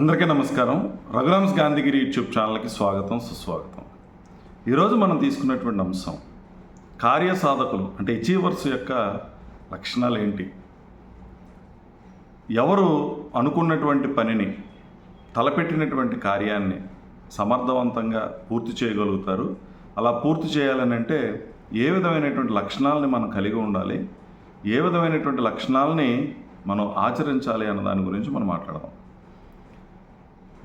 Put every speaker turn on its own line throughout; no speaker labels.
అందరికీ నమస్కారం. రఘురామ్స్ గాంధీగిరి యూట్యూబ్ ఛానల్కి స్వాగతం సుస్వాగతం. ఈరోజు మనం తీసుకున్నటువంటి అంశం కార్యసాధకులు అంటే అచీవర్స్ యొక్క లక్షణాలు ఏంటి ఎవరు అనుకున్నటువంటి పనిని తలపెట్టినటువంటి కార్యాన్ని సమర్థవంతంగా పూర్తి చేయగలుగుతారు? అలా పూర్తి చేయాలని అంటే ఏ విధమైనటువంటి లక్షణాలని మనం కలిగి ఉండాలి? ఏ విధమైనటువంటి లక్షణాలని మనం ఆచరించాలి అన్న దాని గురించి మనం మాట్లాడదాం.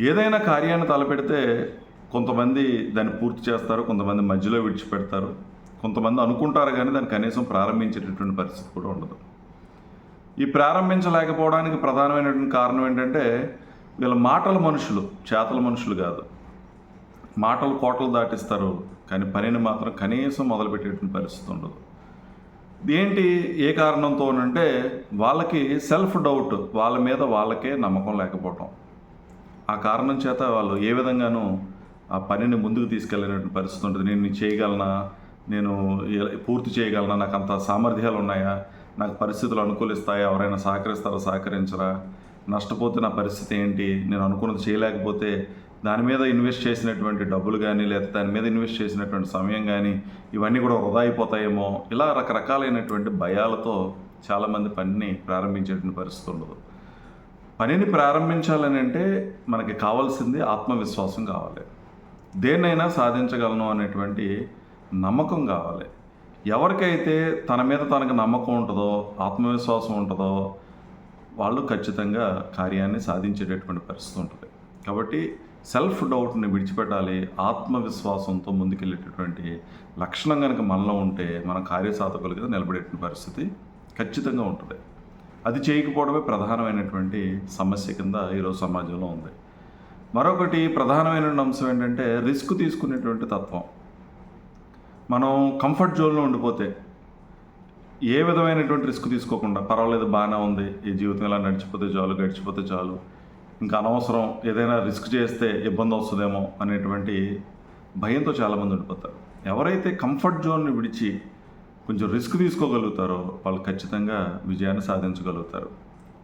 ఏదైనా కార్యాన్ని తలపెడితే కొంతమంది దాన్ని పూర్తి చేస్తారు కొంతమంది మధ్యలో విడిచిపెడతారు. కొంతమంది అనుకుంటారు కానీ దాన్ని కనీసం ప్రారంభించేటటువంటి పరిస్థితి కూడా ఉండదు. ఈ ప్రారంభించలేకపోవడానికి ప్రధానమైనటువంటి కారణం ఏంటంటే వీళ్ళ మాటల మనుషులు చేతల మనుషులు కాదు. మాటలు కోటలు దాటిస్తారు కానీ పనిని మాత్రం కనీసం మొదలుపెట్టేటువంటి పరిస్థితి ఉండదు. ఏంటి ఏ కారణంతోనంటే వాళ్ళకి సెల్ఫ్ డౌట్ వాళ్ళ మీద వాళ్ళకే నమ్మకం లేకపోవటం. ఆ కారణం చేత వాళ్ళు ఏ విధంగానూ ఆ పనిని ముందుకు తీసుకెళ్ళినటువంటి పరిస్థితి ఉంటుంది. నేను చేయగలనా? నేను పూర్తి చేయగలనా? నాకు అంత సామర్థ్యాలు ఉన్నాయా? నాకు పరిస్థితులు అనుకూలిస్తాయా? ఎవరైనా సహకరిస్తారా? సహకరించరా? నష్టపోతే నా పరిస్థితి ఏంటి? నేను అనుకున్నది చేయలేకపోతే దాని మీద ఇన్వెస్ట్ చేసినటువంటి డబ్బులు కానీ లేదా దాని మీద ఇన్వెస్ట్ చేసినటువంటి సమయం కానీ ఇవన్నీ కూడా వృధా అయిపోతాయేమో. ఇలా రకరకాలైనటువంటి భయాలతో చాలామంది పనిని ప్రారంభించేటువంటి పరిస్థితి ఉండదు. పనిని ప్రారంభించాలని అంటే మనకి కావాల్సింది ఆత్మవిశ్వాసం కావాలి. దేన్నైనా సాధించగలను అనేటువంటి నమ్మకం కావాలి. ఎవరికైతే తన మీద తనకు నమ్మకం ఉంటుందో ఆత్మవిశ్వాసం ఉంటుందో వాళ్ళు ఖచ్చితంగా కార్యాన్ని సాధించేటటువంటి పరిస్థితి ఉంటుంది. కాబట్టి సెల్ఫ్ డౌట్ని విడిచిపెట్టాలి ఆత్మవిశ్వాసంతో ముందుకెళ్ళేటటువంటి లక్షణం కనుక మనలో ఉంటే మన కార్యసాధకులుగా నిలబడేటువంటి పరిస్థితి ఖచ్చితంగా ఉంటుంది. అది చేయకపోవడమే ప్రధానమైనటువంటి సమస్య కింద ఈరోజు సమాజంలో ఉంది. మరొకటి ప్రధానమైన అంశం ఏంటంటే రిస్క్ తీసుకునేటువంటి తత్వం. మనం కంఫర్ట్ జోన్లో ఉండిపోతే ఏ విధమైనటువంటి రిస్క్ తీసుకోకుండా పర్వాలేదు బాగానే ఉంది ఈ జీవితం ఇలా నడిచిపోతే చాలు గడిచిపోతే చాలు ఇంకా అనవసరం ఏదైనా రిస్క్ చేస్తే ఇబ్బంది వస్తుందేమో అనేటువంటి భయంతో చాలామంది ఉండిపోతారు. ఎవరైతే కంఫర్ట్ జోన్ని విడిచి కొంచెం రిస్క్ తీసుకోగలుగుతారో వాళ్ళు ఖచ్చితంగా విజయాన్ని సాధించగలుగుతారు.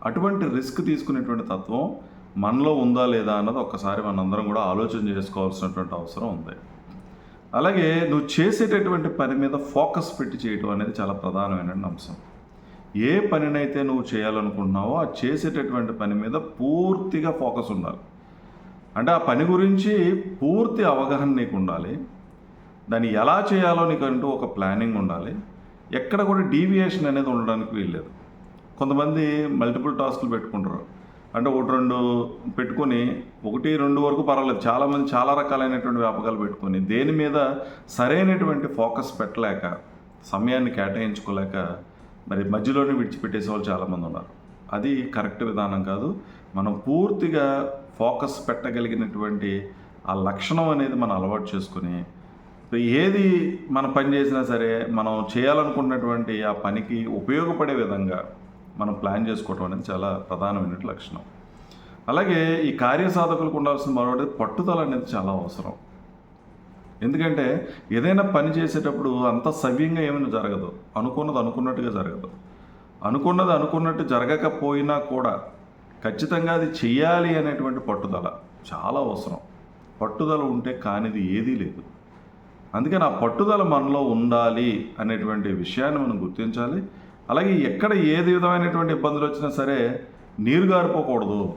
అటువంటి రిస్క్ తీసుకునేటువంటి తత్వం మనలో ఉందా లేదా అన్నది ఒక్కసారి మనందరం కూడా ఆలోచన చేసుకోవాల్సినటువంటి అవసరం ఉంది. అలాగే నువ్వు చేసేటటువంటి పని మీద ఫోకస్ పెట్టి చేయటం అనేది చాలా ప్రధానమైన అంశం. ఏ పనినైతే నువ్వు చేయాలనుకుంటున్నావో ఆ చేసేటటువంటి పని మీద పూర్తిగా ఫోకస్ ఉండాలి. అంటే ఆ పని గురించి పూర్తి అవగాహన నీకు ఉండాలి. దాన్ని ఎలా చేయాలో నీకంటూ ఒక ప్లానింగ్ ఉండాలి. ఎక్కడ కూడా డీవియేషన్ అనేది ఉండడానికి వీల్లేదు. కొంతమంది మల్టిపుల్ టాస్క్లు పెట్టుకుంటారు. అంటే ఒకటి రెండు పెట్టుకొని ఒకటి రెండు వరకు పర్వాలేదు. చాలామంది చాలా రకాలైనటువంటి వ్యాపకాలు పెట్టుకొని దేని మీద సరైనటువంటి ఫోకస్ పెట్టలేక సమయాన్ని కేటాయించుకోలేక మరి మధ్యలోనే విడిచిపెట్టేసే వాళ్ళు చాలామంది ఉన్నారు. అది కరెక్ట్ విధానం కాదు. మనం పూర్తిగా ఫోకస్ పెట్టగలిగినటువంటి ఆ లక్షణం అనేది మనం అలవాటు చేసుకుని ఏది మన పని చేసినా సరే మనం చేయాలనుకున్నటువంటి ఆ పనికి ఉపయోగపడే విధంగా మనం ప్లాన్ చేసుకోవటం అనేది చాలా ప్రధానమైన లక్షణం. అలాగే ఈ కార్యసాధకులకు ఉండాల్సిన మరొకటి పట్టుదల అనేది చాలా అవసరం. ఎందుకంటే ఏదైనా పని చేసేటప్పుడు అంత సవ్యంగా ఏమైనా జరగదు. అనుకున్నది అనుకున్నట్టుగా జరగదు. అనుకున్నది అనుకున్నట్టు జరగకపోయినా కూడా ఖచ్చితంగా అది చేయాలి అనేటువంటి పట్టుదల చాలా అవసరం. పట్టుదల ఉంటే కానిది ఏదీ లేదు. అందుకని ఆ పట్టుదల మనలో ఉండాలి అనేటువంటి విషయాన్ని మనం గుర్తించాలి. అలాగే ఎక్కడ ఏది విధమైనటువంటి ఇబ్బందులు వచ్చినా సరే నీరు గారిపోకూడదు.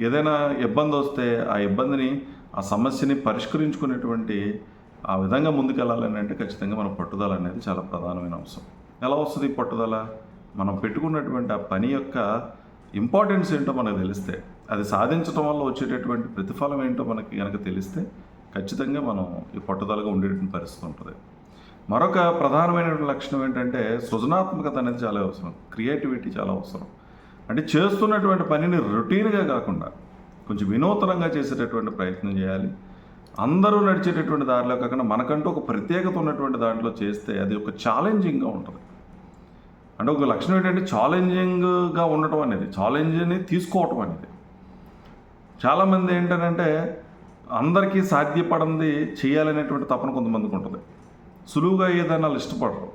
ఏదైనా ఇబ్బంది వస్తే ఆ ఇబ్బందిని ఆ సమస్యని పరిష్కరించుకునేటువంటి ఆ విధంగా ముందుకెళ్ళాలని అంటే ఖచ్చితంగా మన పట్టుదల అనేది చాలా ప్రధానమైన అంశం. ఎలా వస్తుంది ఈ పట్టుదల? మనం పెట్టుకున్నటువంటి ఆ పని యొక్క ఇంపార్టెన్స్ ఏంటో మనకు తెలిస్తే అది సాధించడం వల్ల వచ్చేటటువంటి ప్రతిఫలం ఏంటో మనకి కనుక తెలిస్తే ఖచ్చితంగా మనం ఈ పట్టుదలగా ఉండేటువంటి పరిస్థితి ఉంటుంది. మరొక ప్రధానమైనటువంటి లక్షణం ఏంటంటే సృజనాత్మకత అనేది చాలా అవసరం క్రియేటివిటీ చాలా అవసరం. అంటే చేస్తున్నటువంటి పనిని రొటీన్గా కాకుండా కొంచెం వినూతనంగా చేసేటటువంటి ప్రయత్నం చేయాలి. అందరూ నడిచేటటువంటి దారిలో కాకుండా మనకంటూ ఒక ప్రత్యేకత ఉన్నటువంటి దాంట్లో చేస్తే అది ఒక ఛాలెంజింగ్గా ఉంటుంది. అంటే ఒక లక్షణం ఏంటంటే ఛాలెంజింగ్గా ఉండటం అనేది ఛాలెంజ్ని తీసుకోవటం అనేది. చాలామంది ఏంటంటే అందరికీ సాధ్యపడింది చేయాలనేటువంటి తపన కొంతమందికి ఉంటుంది. సులువుగా ఏదైనా వాళ్ళు ఇష్టపడరు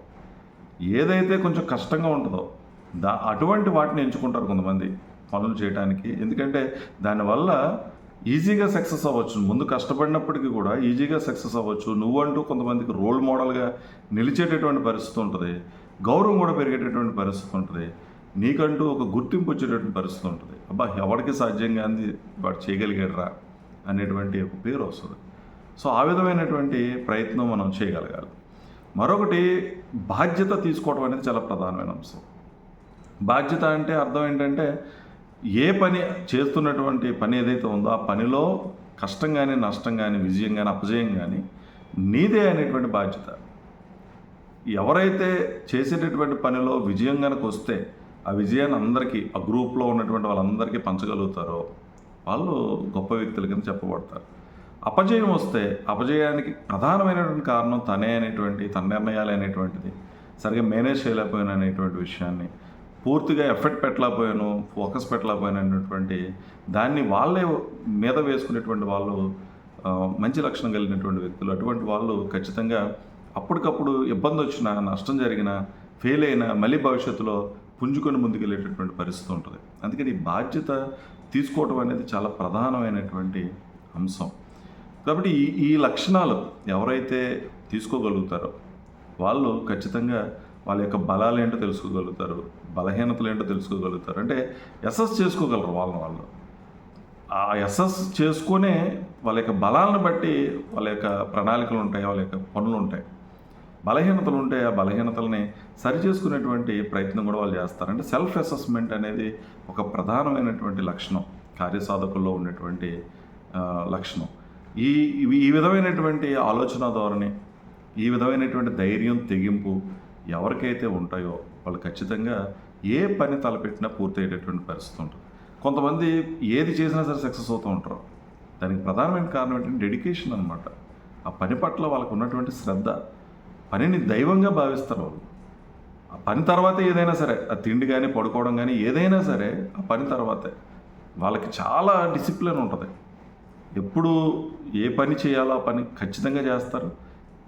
ఏదైతే కొంచెం కష్టంగా ఉంటుందో దా అటువంటి వాటిని ఎంచుకుంటారు కొంతమంది పనులు చేయడానికి ఎందుకంటే దానివల్ల ఈజీగా సక్సెస్ అవ్వచ్చు. ముందు కష్టపడినప్పటికీ కూడా ఈజీగా సక్సెస్ అవ్వచ్చు. నువ్వంటూ కొంతమందికి రోల్ మోడల్గా నిలిచేటటువంటి పరిస్థితి ఉంటుంది. గౌరవం కూడా పెరిగేటటువంటి పరిస్థితి ఉంటుంది. నీకంటూ ఒక గుర్తింపు వచ్చేటటువంటి పరిస్థితి ఉంటుంది. అబ్బా ఎవరికి సాధ్యం అంది? వాడు చేయగలిగాడురా. అనేటువంటి ఒక పేరు వస్తుంది. సో ఆ విధమైనటువంటి ప్రయత్నం మనం చేయగలగాలి. మరొకటి బాధ్యత తీసుకోవడం అనేది చాలా ప్రధానమైన అంశం. బాధ్యత అంటే అర్థం ఏంటంటే ఏ పని చేస్తున్నటువంటి పని ఏదైతే ఉందో ఆ పనిలో కష్టం కానీ నష్టం కానీ విజయం కానీ అపజయం కానీ నీదే అనేటువంటి బాధ్యత. ఎవరైతే చేసేటటువంటి పనిలో విజయం కనుక వస్తే ఆ విజయాన్ని అందరికీ ఆ గ్రూప్లో ఉన్నటువంటి వాళ్ళందరికీ పంచగలుగుతారో వాళ్ళు గొప్ప వ్యక్తుల కింద చెప్పబడతారు. అపజయం వస్తే అపజయానికి ప్రధానమైనటువంటి కారణం తనే అనేటువంటి తన నిర్ణయాలు అనేటువంటిది. సరిగ్గా మేనేజ్ చేయలేకపోయాను అనేటువంటి విషయాన్ని పూర్తిగా ఎఫెక్ట్ పెట్టలేకపోయాను ఫోకస్ పెట్టలేకపోయాను అనేటువంటి దాన్ని వాళ్ళే మీద వేసుకునేటువంటి వాళ్ళు మంచి లక్షణం కలిగినటువంటి వ్యక్తులు. అటువంటి వాళ్ళు ఖచ్చితంగా అప్పటికప్పుడు ఇబ్బంది వచ్చినా నష్టం జరిగినా ఫెయిల్ అయినా మళ్ళీ భవిష్యత్తులో పుంజుకొని ముందుకెళ్ళేటటువంటి పరిస్థితి ఉంటుంది. అందుకని ఈ బాధ్యత తీసుకోవడం అనేది చాలా ప్రధానమైనటువంటి అంశం. కాబట్టి ఈ ఈ లక్షణాలు ఎవరైతే తీసుకోగలుగుతారో వాళ్ళు ఖచ్చితంగా వాళ్ళ యొక్క బలాలు ఏంటో తెలుసుకోగలుగుతారు బలహీనతలు ఏంటో తెలుసుకోగలుగుతారు. అంటే ఎస్ఎస్ చేసుకోగలరు వాళ్ళని వాళ్ళు. ఆ ఎస్ఎస్ చేసుకునే వాళ్ళ యొక్క బలాలను బట్టి వాళ్ళ యొక్క ప్రణాళికలు ఉంటాయి వాళ్ళ యొక్క పనులు ఉంటాయి. బలహీనతలు ఉంటే ఆ బలహీనతల్ని సరి చేసుకునేటువంటి ప్రయత్నం కూడా వాళ్ళు చేస్తారు. అంటే సెల్ఫ్ అసెస్మెంట్ అనేది ఒక ప్రధానమైనటువంటి లక్షణం కార్యసాధకుల్లో ఉన్నటువంటి లక్షణం. ఈ ఈ విధమైనటువంటి ఆలోచన ధోరణి ఈ విధమైనటువంటి ధైర్యం తెగింపు ఎవరికైతే ఉంటాయో వాళ్ళు ఖచ్చితంగా ఏ పని తలపెట్టినా పూర్తయ్యేటటువంటి పరిస్థితి ఉంటుంది. కొంతమంది ఏది చేసినా సరే సక్సెస్ అవుతూ ఉంటారు. దానికి ప్రధానమైన కారణం ఏంటంటే డెడికేషన్ అనమాట ఆ పని పట్ల వాళ్ళకు ఉన్నటువంటి శ్రద్ధ పనిని దైవంగా భావిస్తారు వాళ్ళు ఆ పని తర్వాతే ఏదైనా సరే ఆ తిండి కానీ పడుకోవడం కానీ ఏదైనా సరే ఆ పని తర్వాతే. వాళ్ళకి చాలా డిసిప్లిన్ ఉంటుంది. ఎప్పుడు ఏ పని చేయాలో ఆ పని ఖచ్చితంగా చేస్తారు.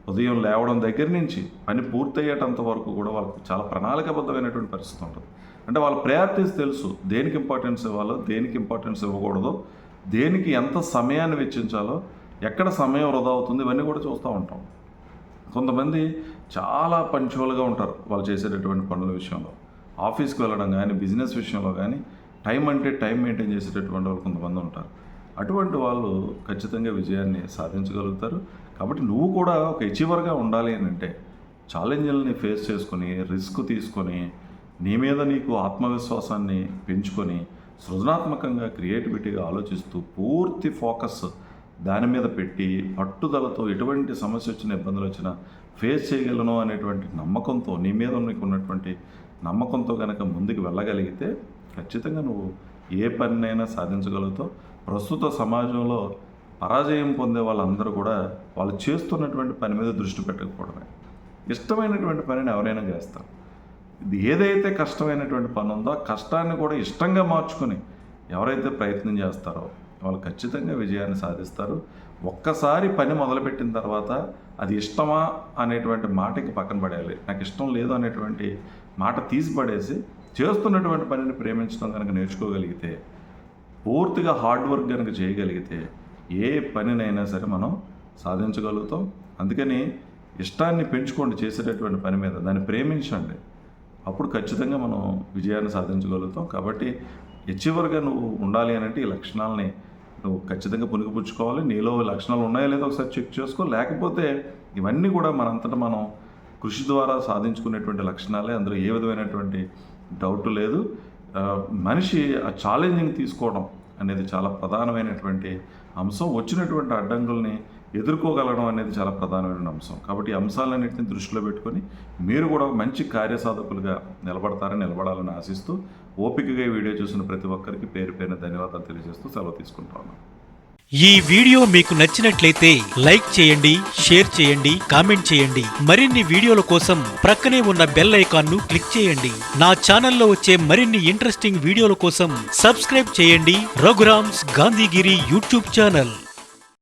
ఉదయం లేవడం దగ్గర నుంచి పని పూర్తయ్యేటంత వరకు కూడా వాళ్ళకి చాలా ప్రణాళికబద్ధమైనటువంటి పరిస్థితి ఉంటుంది. అంటే వాళ్ళ ప్రయారిటీస్ తెలుసు. దేనికి ఇంపార్టెన్స్ ఇవ్వాలో దేనికి ఇంపార్టెన్స్ ఇవ్వకూడదు దేనికి ఎంత సమయాన్ని వెచ్చించాలో ఎక్కడ సమయం వృధా అవుతుంది ఇవన్నీ కూడా చూస్తూ ఉంటాం. కొంతమంది చాలా పంచువల్గా ఉంటారు వాళ్ళు చేసేటటువంటి పనుల విషయంలో. ఆఫీస్కి వెళ్ళడం కానీ బిజినెస్ విషయంలో కానీ టైం అంటే టైం మెయింటైన్ చేసేటటువంటి వాళ్ళు కొంతమంది ఉంటారు. అటువంటి వాళ్ళు ఖచ్చితంగా విజయాన్ని సాధించగలుగుతారు. కాబట్టి నువ్వు కూడా ఒక అచీవర్గా ఉండాలి అని అంటే ఛాలెంజ్లని ఫేస్ చేసుకొని రిస్క్ తీసుకొని నీ మీద నీకు ఆత్మవిశ్వాసాన్ని పెంచుకొని సృజనాత్మకంగా క్రియేటివిటీగా ఆలోచిస్తూ పూర్తి ఫోకస్ దాని మీద పెట్టి పట్టుదలతో ఎటువంటి సమస్య వచ్చిన ఇబ్బందులు వచ్చినా ఫేస్ చేయగలను అనేటువంటి నమ్మకంతో నీ మీద నీకు ఉన్నటువంటి నమ్మకంతో కనుక ముందుకు వెళ్ళగలిగితే ఖచ్చితంగా నువ్వు ఏ పనినైనా సాధించగలుగుతావు. ప్రస్తుత సమాజంలో పరాజయం పొందే వాళ్ళందరూ కూడా వాళ్ళు చేస్తున్నటువంటి పని మీద దృష్టి పెట్టకపోవడమే. ఇష్టమైనటువంటి పనిని ఎవరైనా చేస్తారు. ఇది ఏదైతే కష్టమైనటువంటి పని ఉందో ఆ కష్టాన్ని కూడా ఇష్టంగా మార్చుకుని ఎవరైతే ప్రయత్నం చేస్తారో వాళ్ళు ఖచ్చితంగా విజయాన్ని సాధిస్తారు. ఒక్కసారి పని మొదలుపెట్టిన తర్వాత అది ఇష్టమా అనేటువంటి మాటకి పక్కన పడేయాలి. నాకు ఇష్టం లేదు అనేటువంటి మాట తీసిపడేసి చేస్తున్నటువంటి పనిని ప్రేమించడం కనుక నేర్చుకోగలిగితే పూర్తిగా హార్డ్ వర్క్ కనుక చేయగలిగితే ఏ పనినైనా సరే మనం సాధించగలుగుతాం. అందుకని ఇష్టాన్ని పెంచుకోండి చేసేటటువంటి పని మీద. దాన్ని ప్రేమించండి. అప్పుడు ఖచ్చితంగా మనం విజయాన్ని సాధించగలుగుతాం. కాబట్టి ఎచ్చివర్గా నువ్వు ఉండాలి అని అంటే ఈ లక్షణాలని నువ్వు ఖచ్చితంగా పునిగిపుచ్చుకోవాలి నీలో లక్షణాలు ఉన్నాయో లేదో ఒకసారి చెక్ చేసుకో. లేకపోతే ఇవన్నీ కూడా మనంతటా మనం కృషి ద్వారా సాధించుకునేటువంటి లక్షణాలే. అందులో ఏ విధమైనటువంటి డౌట్ లేదు. మనిషి ఆ ఛాలెంజింగ్ తీసుకోవడం అనేది చాలా ప్రధానమైనటువంటి అంశం. వచ్చినటువంటి అడ్డంకుల్ని ఎదుర్కోగలగడం అనేది చాలా ప్రధానమైన అంశం. కాబట్టి ఈ అంశాలన్నింటిని దృష్టిలో పెట్టుకొని మీరు కూడా మంచి కార్యసాధకులుగా నిలబడతారని నిలబడాలని ఆశిస్తూ ఓపికగా ఈ వీడియో చూసిన ప్రతి ఒక్కరికి పేరు పేరున ధన్యవాదాలు తెలియజేస్తూ సెలవు తీసుకుంటాను
ఈ వీడియో మీకు నచ్చినట్లయితే లైక్ చేయండి షేర్ చేయండి కామెంట్ చేయండి. మరిన్ని వీడియోల కోసం ప్రక్కనే ఉన్న బెల్ ఐకాన్ను క్లిక్ చేయండి. నా ఛానల్లో వచ్చే మరిన్ని ఇంట్రెస్టింగ్ వీడియోల కోసం సబ్స్క్రైబ్ చేయండి. Raghuram's Gandhigiri YouTube channel.